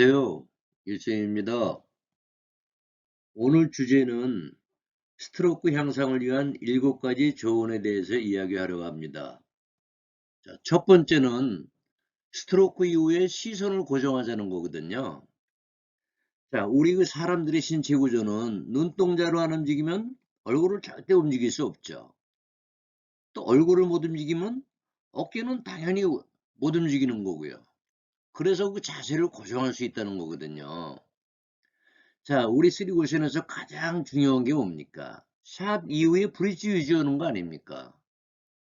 안녕하세요. 일생입니다. 오늘 주제는 스트로크 향상을 위한 7가지 조언에 대해서 이야기하려고 합니다. 자, 첫 번째는 스트로크 이후에 시선을 고정하자는 거거든요. 자, 우리 그 사람들의 신체 구조는 눈동자로 안 움직이면 얼굴을 절대 움직일 수 없죠. 또 얼굴을 못 움직이면 어깨는 당연히 못 움직이는 거고요. 그래서 그 자세를 고정할 수 있다는 거거든요. 자, 우리 쓰리고션에서 가장 중요한 게 뭡니까? 샷 이후에 브릿지 유지하는 거 아닙니까?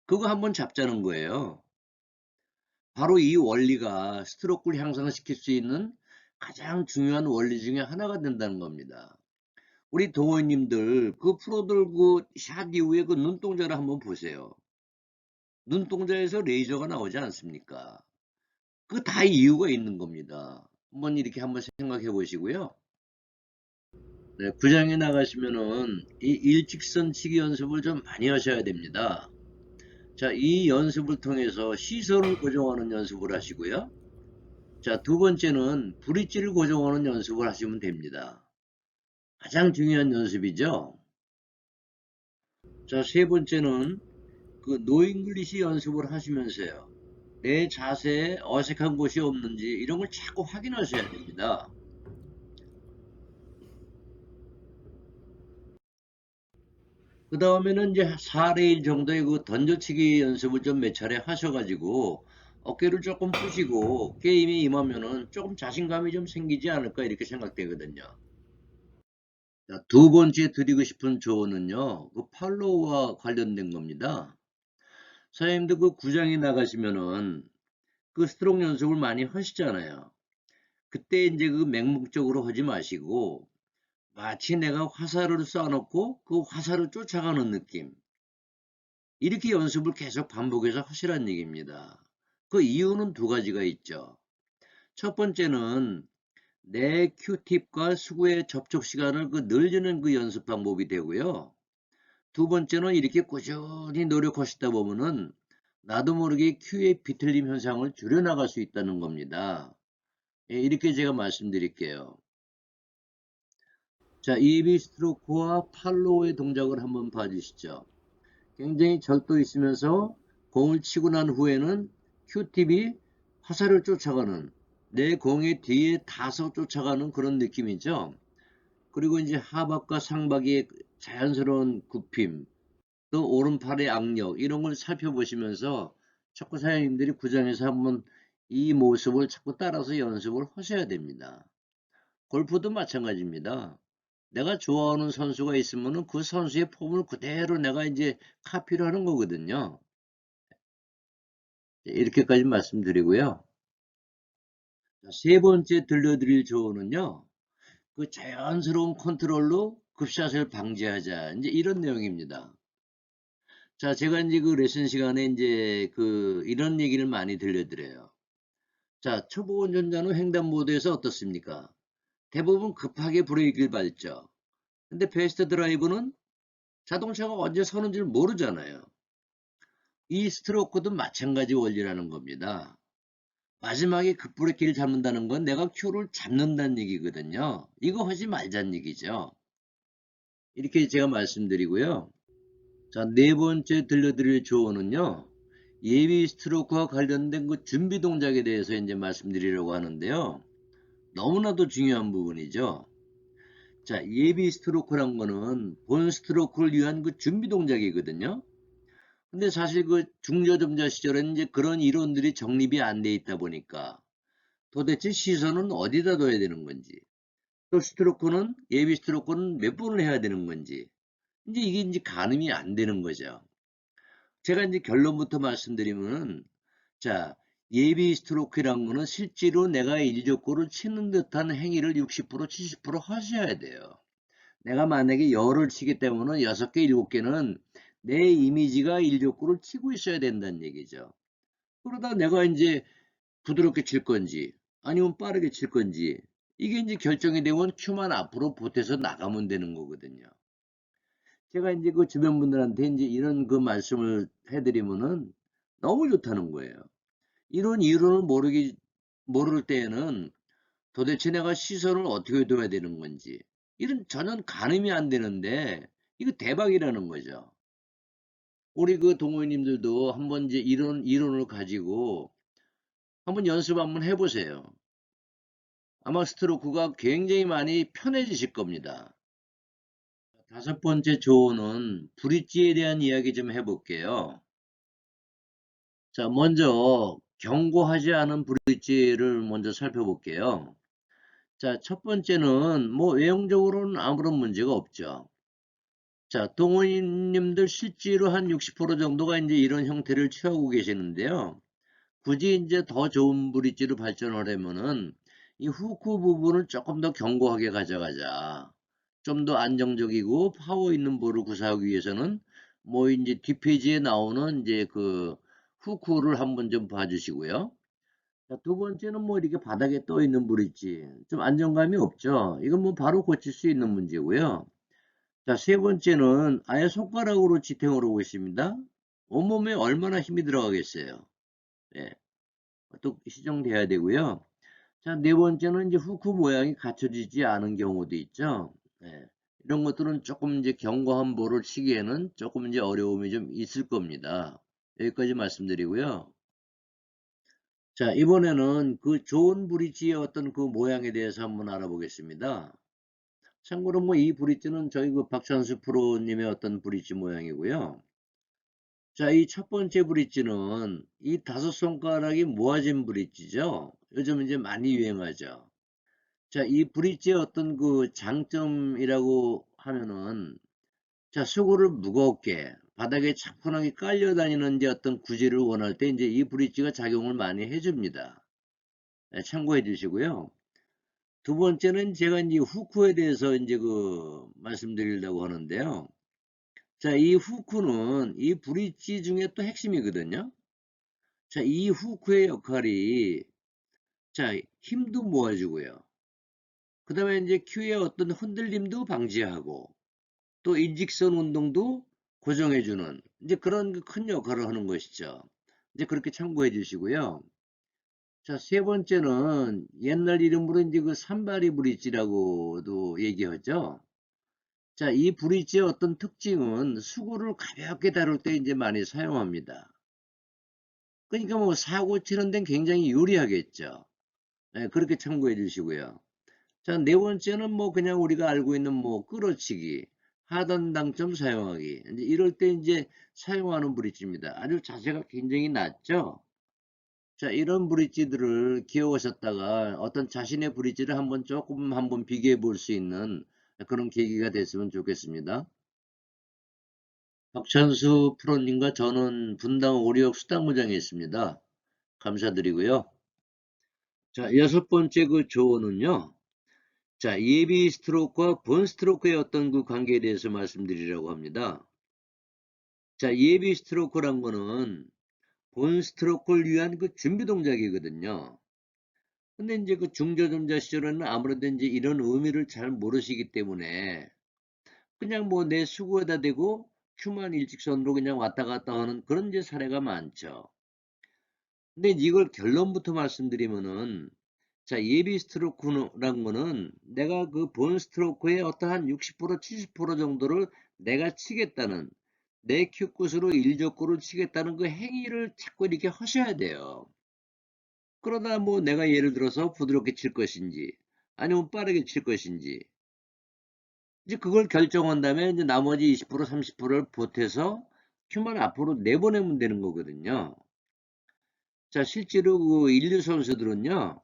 그거 한번 잡자는 거예요. 바로 이 원리가 스트로크를 향상시킬 수 있는 가장 중요한 원리 중에 하나가 된다는 겁니다. 우리 동호인님들 그 프로들 그 샷 이후에 그 눈동자를 한번 보세요. 눈동자에서 레이저가 나오지 않습니까? 그 다 이유가 있는 겁니다. 한번 이렇게 한번 생각해 보시고요. 네, 구장에 나가시면은 이 일직선 치기 연습을 좀 많이 하셔야 됩니다. 자, 이 연습을 통해서 시선을 고정하는 연습을 하시고요. 자, 두 번째는 브릿지를 고정하는 연습을 하시면 됩니다. 가장 중요한 연습이죠. 자, 세 번째는 그 노잉글리시 연습을 하시면서요. 내 자세에 어색한 곳이 없는지 이런 걸 자꾸 확인하셔야 됩니다. 그 다음에는 이제 4대 1 정도의 그 던져치기 연습을 좀 몇 차례 하셔가지고 어깨를 조금 푸시고 게임에 임하면은 조금 자신감이 좀 생기지 않을까 이렇게 생각되거든요. 자, 두 번째 드리고 싶은 조언은요, 그 팔로우와 관련된 겁니다. 사장님도 그 구장에 나가시면은 그 스트롱 연습을 많이 하시잖아요. 그때 이제 그 맹목적으로 하지 마시고 마치 내가 화살을 쏴놓고 그 화살을 쫓아가는 느낌. 이렇게 연습을 계속 반복해서 하시란 얘기입니다. 그 이유는 두 가지가 있죠. 첫 번째는 내 큐팁과 수구의 접촉 시간을 그 늘리는 그 연습 방법이 되고요. 두 번째는 이렇게 꾸준히 노력하시다 보면은 나도 모르게 큐의 비틀림 현상을 줄여나갈 수 있다는 겁니다. 예, 이렇게 제가 말씀드릴게요. 자, EB 스트로크와 팔로우의 동작을 한번 봐주시죠. 굉장히 절도 있으면서 공을 치고 난 후에는 큐팁이 화살을 쫓아가는 내 공의 뒤에 다서 쫓아가는 그런 느낌이죠. 그리고 이제 하박과 상박의 자연스러운 굽힘, 또 오른팔의 악력 이런 걸 살펴보시면서 자꾸 사장님들이 구장에서 한번 이 모습을 자꾸 따라서 연습을 하셔야 됩니다. 골프도 마찬가지입니다. 내가 좋아하는 선수가 있으면 그 선수의 폼을 그대로 내가 이제 카피를 하는 거거든요. 이렇게까지 말씀드리고요. 세 번째 들려드릴 조언은요. 그 자연스러운 컨트롤로 급샷을 방지하자. 이제 이런 내용입니다. 자, 제가 이제 그 레슨 시간에 이제 그 이런 얘기를 많이 들려드려요. 자, 초보 운전자는 횡단보도에서 어떻습니까? 대부분 급하게 브레이크를 밟죠. 근데 베스트 드라이브는 자동차가 언제 서는지를 모르잖아요. 이 스트로크도 마찬가지 원리라는 겁니다. 마지막에 급브레이크를 잡는다는 건 내가 큐를 잡는다는 얘기거든요. 이거 하지 말자는 얘기죠. 이렇게 제가 말씀드리고요. 자, 네 번째 들려드릴 조언은요. 예비 스트로크와 관련된 그 준비 동작에 대해서 이제 말씀드리려고 하는데요. 너무나도 중요한 부분이죠. 자, 예비 스트로크란 거는 본 스트로크를 위한 그 준비 동작이거든요. 근데 사실 그 중저점자 시절에는 이제 그런 이론들이 정립이 안 돼 있다 보니까 도대체 시선은 어디다 둬야 되는 건지 또 스트로크는 예비 스트로크는 몇 번을 해야 되는 건지 이제 이게 이제 가늠이 안 되는 거죠. 제가 이제 결론부터 말씀드리면은 자 예비 스트로크라는 거는 실제로 내가 일적구를 치는 듯한 행위를 60% 70% 하셔야 돼요. 내가 만약에 열을 치기 때문에 6개 7개는 내 이미지가 일족구를 치고 있어야 된다는 얘기죠. 그러다 내가 이제 부드럽게 칠 건지 아니면 빠르게 칠 건지 이게 이제 결정이 되면 큐만 앞으로 보태서 나가면 되는 거거든요. 제가 이제 그 주변 분들한테 이제 이런 그 말씀을 해드리면은 너무 좋다는 거예요. 이런 이론을 모르기 모를 때에는 도대체 내가 시선을 어떻게 둬야 되는 건지 이런 전혀 가늠이 안 되는데 이거 대박이라는 거죠. 우리 그 동호인님들도 한번 이제 이런 이론을 가지고 한번 연습 한번 해보세요. 아마 스트로크가 굉장히 많이 편해지실 겁니다. 다섯 번째 조언은 브릿지에 대한 이야기 좀 해볼게요. 자, 먼저 경고하지 않은 브릿지를 먼저 살펴볼게요. 자, 첫 번째는 뭐 외형적으로는 아무런 문제가 없죠. 자, 동호인님들 실제로 한 60% 정도가 이제 이런 형태를 취하고 계시는데요. 굳이 이제 더 좋은 브릿지로 발전하려면은 이 후크 부분을 조금 더 견고하게 가져가자. 좀 더 안정적이고 파워 있는 볼을 구사하기 위해서는 뭐 이제 뒷페이지에 나오는 이제 그 후크를 한번 좀 봐주시고요. 자, 두 번째는 뭐 이렇게 바닥에 떠 있는 브릿지. 좀 안정감이 없죠. 이건 뭐 바로 고칠 수 있는 문제고요. 자, 세 번째는 아예 손가락으로 지탱을 하고 있습니다. 온몸에 얼마나 힘이 들어가겠어요. 예. 또 시정돼야 되고요. 자, 네 번째는 이제 후크 모양이 갖춰지지 않은 경우도 있죠. 예. 이런 것들은 조금 이제 견고한 볼을 치기에는 조금 이제 어려움이 좀 있을 겁니다. 여기까지 말씀드리고요. 자, 이번에는 그 좋은 브릿지의 어떤 그 모양에 대해서 한번 알아보겠습니다. 참고로 뭐 이 브릿지는 저희 그 박찬수 프로님의 어떤 브릿지 모양이고요. 자, 이 첫 번째 브릿지는 이 다섯 손가락이 모아진 브릿지죠. 요즘 이제 많이 유행하죠. 자, 이 브릿지의 어떤 그 장점이라고 하면은 자, 수고를 무겁게 바닥에 차분하게 깔려 다니는 이제 어떤 구질을 원할 때 이제 이 브릿지가 작용을 많이 해줍니다. 네, 참고해 주시고요. 두 번째는 제가 이제 후크에 대해서 이제 그 말씀드리려고 하는데요. 자, 이 후크는 이 브릿지 중에 또 핵심이거든요. 자, 이 후크의 역할이 자, 힘도 모아주고요. 그 다음에 이제 큐의 어떤 흔들림도 방지하고 또 일직선 운동도 고정해주는 이제 그런 그큰 역할을 하는 것이죠. 이제 그렇게 참고해 주시고요. 자, 세 번째는 옛날 이름으로 이제 그 산바리 브릿지라고도 얘기하죠. 자, 이 브릿지의 어떤 특징은 수고를 가볍게 다룰 때 이제 많이 사용합니다. 그러니까 뭐 사고 치는 데는 굉장히 유리하겠죠. 네, 그렇게 참고해 주시고요. 자, 네 번째는 뭐 그냥 우리가 알고 있는 뭐 끌어치기, 하단 당점 사용하기. 이제 이럴 때 이제 사용하는 브릿지입니다. 아주 자세가 굉장히 낮죠. 자, 이런 브릿지들을 기억하셨다가 어떤 자신의 브릿지를 한번 조금 한번 비교해 볼 수 있는 그런 계기가 됐으면 좋겠습니다. 박찬수 프로님과 저는 분당 오리역 수당무장에 있습니다. 감사드리고요. 자, 여섯 번째 그 조언은요. 자, 예비 스트로크와 본 스트로크의 어떤 그 관계에 대해서 말씀드리려고 합니다. 자, 예비 스트로크란 거는 본 스트로크를 위한 그 준비 동작이거든요. 근데 이제 그 중저점자 시절에는 아무래도 이제 이런 의미를 잘 모르시기 때문에 그냥 뭐 내 수구에다 대고 큐만 일직선으로 그냥 왔다 갔다 하는 그런 이제 사례가 많죠. 근데 이걸 결론부터 말씀드리면은 자 예비 스트로크라는 거는 내가 그 본 스트로크의 어떠한 60% 70% 정도를 내가 치겠다는 내 큐끝으로 일적구를 치겠다는 그 행위를 자꾸 이렇게 하셔야 돼요. 그러다 뭐 내가 예를 들어서 부드럽게 칠 것인지 아니면 빠르게 칠 것인지 이제 그걸 결정한 다음에 이제 나머지 20% 30%를 보태서 큐만 앞으로 내보내면 되는 거거든요. 자 실제로 그 인류 선수들은요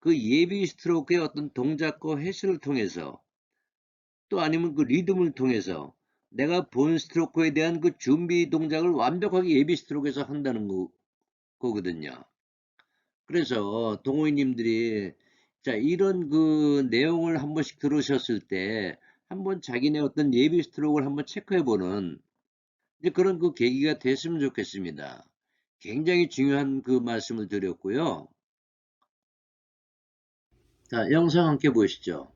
그 예비 스트로크의 어떤 동작과 횟수를 통해서 또 아니면 그 리듬을 통해서 내가 본 스트로크에 대한 그 준비 동작을 완벽하게 예비 스트로크에서 한다는 거, 거거든요. 그래서 동호인님들이 자 이런 그 내용을 한 번씩 들으셨을 때 한번 자기네 어떤 예비 스트로크를 한번 체크해 보는 이제 그런 그 계기가 됐으면 좋겠습니다. 굉장히 중요한 그 말씀을 드렸고요. 자, 영상 함께 보시죠.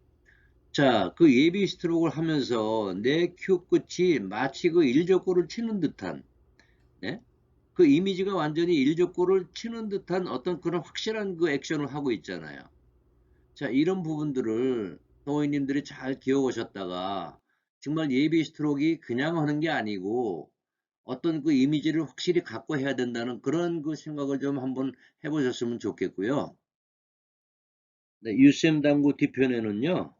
자, 그 예비 스트로크를 하면서 내 큐 끝이 마치 그 일적골을 치는 듯한, 네? 그 이미지가 완전히 일적골을 치는 듯한 어떤 그런 확실한 그 액션을 하고 있잖아요. 자, 이런 부분들을 동호인님들이 잘 기억 오셨다가 정말 예비 스트로크가 그냥 하는 게 아니고 어떤 그 이미지를 확실히 갖고 해야 된다는 그런 그 생각을 좀 한번 해보셨으면 좋겠고요. 네, 유쌤 당구 뒤편에는요.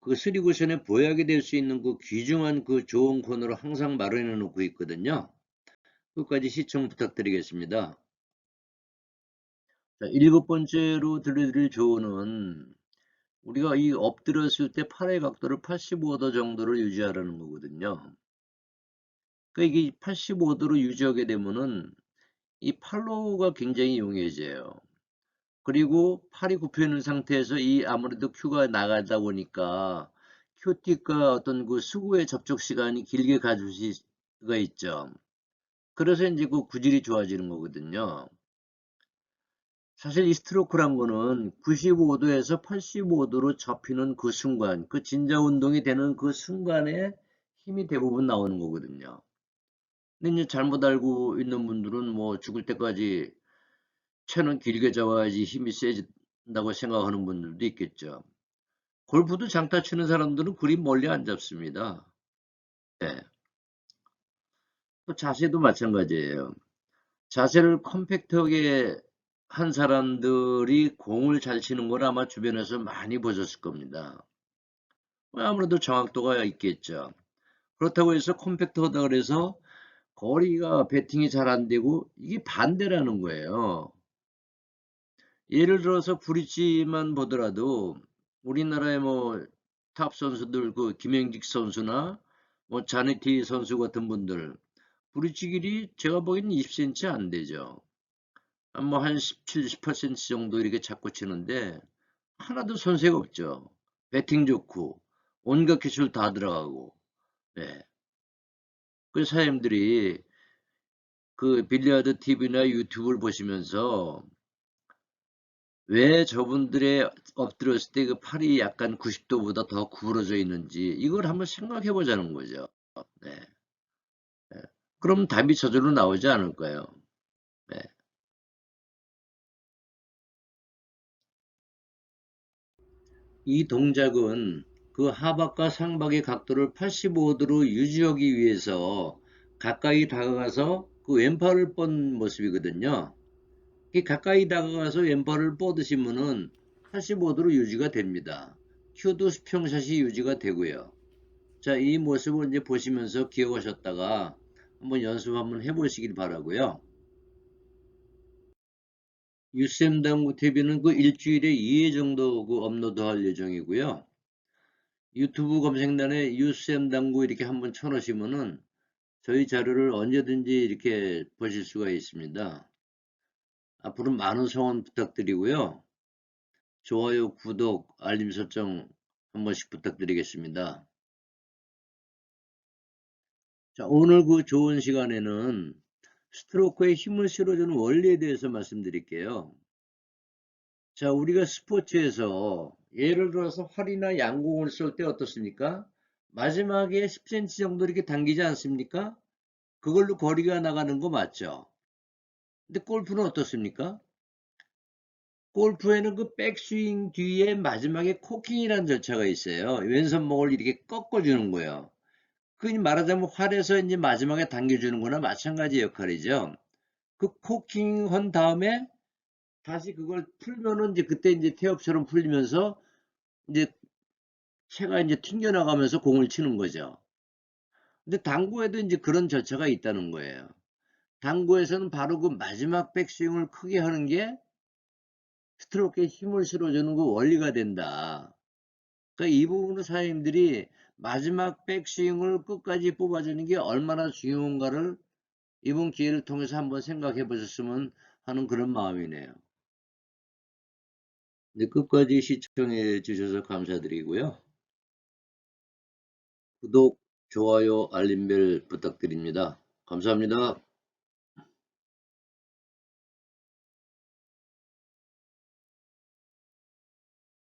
그 스리구션에 보약이 될 수 있는 그 귀중한 그 좋은 코너를 항상 마련해 놓고 있거든요. 끝까지 시청 부탁드리겠습니다. 자, 일곱 번째로 들려드릴 조언은 우리가 이 엎드렸을 때 팔의 각도를 85도 정도를 유지하라는 거거든요. 그러니까 이게 85도로 유지하게 되면은 이 팔로우가 굉장히 용이해져요. 그리고 팔이 굽혀 있는 상태에서 이 아무래도 큐가 나가다 보니까 큐틱과 어떤 그 수구의 접촉 시간이 길게 가질 수가 있죠. 그래서 이제 그 구질이 좋아지는 거거든요. 사실 이 스트로크란 거는 95도에서 85도로 접히는 그 순간, 그 진자 운동이 되는 그 순간에 힘이 대부분 나오는 거거든요. 근데 이제 잘못 알고 있는 분들은 뭐 죽을 때까지 채는 길게 잡아야지 힘이 세진다고 생각하는 분들도 있겠죠. 골프도 장타 치는 사람들은 그리 멀리 안 잡습니다. 네. 또 자세도 마찬가지예요. 자세를 컴팩트하게 한 사람들이 공을 잘 치는 걸 아마 주변에서 많이 보셨을 겁니다. 아무래도 정확도가 있겠죠. 그렇다고 해서 컴팩트하다 그래서 거리가 배팅이 잘 안 되고 이게 반대라는 거예요. 예를 들어서 브릿지만 보더라도 우리나라의 뭐 탑 선수들 그 김영직 선수나 뭐 자네티 선수 같은 분들 브릿지 길이 제가 보기엔 20cm 안 되죠. 뭐한 17, 18cm 정도 이렇게 잡고 치는데 하나도 손색 없죠. 배팅 좋고 온갖 기술 다 들어가고 네. 그 사람들이 그 빌리아드 TV나 유튜브를 보시면서 왜 저분들의 엎드렸을 때 그 팔이 약간 90도보다 더 구부러져 있는지 이걸 한번 생각해 보자는 거죠. 네. 네. 그럼 답이 저절로 나오지 않을까요? 네. 이 동작은 그 하박과 상박의 각도를 85도로 유지하기 위해서 가까이 다가가서 그 왼팔을 뻗는 모습이거든요. 가까이 다가가서 왼팔을 뻗으시면은 85도로 유지가 됩니다. 큐도 수평샷이 유지가 되고요. 자, 이 모습을 이제 보시면서 기억하셨다가 한번 연습 한번 해보시길 바라고요. 유쌤 당구 TV는 그 일주일에 2회 정도 그 업로드할 예정이고요. 유튜브 검색란에 유쌤 당구 이렇게 한번 쳐놓으시면은 저희 자료를 언제든지 이렇게 보실 수가 있습니다. 앞으로 많은 성원 부탁드리고요. 좋아요, 구독, 알림 설정 한 번씩 부탁드리겠습니다. 자, 오늘 그 좋은 시간에는 스트로크에 힘을 실어주는 원리에 대해서 말씀드릴게요. 자, 우리가 스포츠에서 예를 들어서 활이나 양공을 쏠 때 어떻습니까? 마지막에 10cm 정도 이렇게 당기지 않습니까? 그걸로 거리가 나가는 거 맞죠? 근데 골프는 어떻습니까? 골프에는 그 백스윙 뒤에 마지막에 코킹이라는 절차가 있어요. 왼손목을 이렇게 꺾어주는 거예요. 그 말하자면 활에서 이제 마지막에 당겨주는 거나 마찬가지 역할이죠. 그 코킹 한 다음에 다시 그걸 풀면은 이제 그때 이제 태엽처럼 풀리면서 이제 채가 이제 튕겨나가면서 공을 치는 거죠. 근데 당구에도 이제 그런 절차가 있다는 거예요. 당구에서는 바로 그 마지막 백스윙을 크게 하는 게 스트로크에 힘을 실어주는 그 원리가 된다. 그러니까 이 부분을 사장님들이 마지막 백스윙을 끝까지 뽑아주는 게 얼마나 중요한가를 이번 기회를 통해서 한번 생각해 보셨으면 하는 그런 마음이네요. 네, 끝까지 시청해 주셔서 감사드리고요. 구독, 좋아요, 알림벨 부탁드립니다. 감사합니다.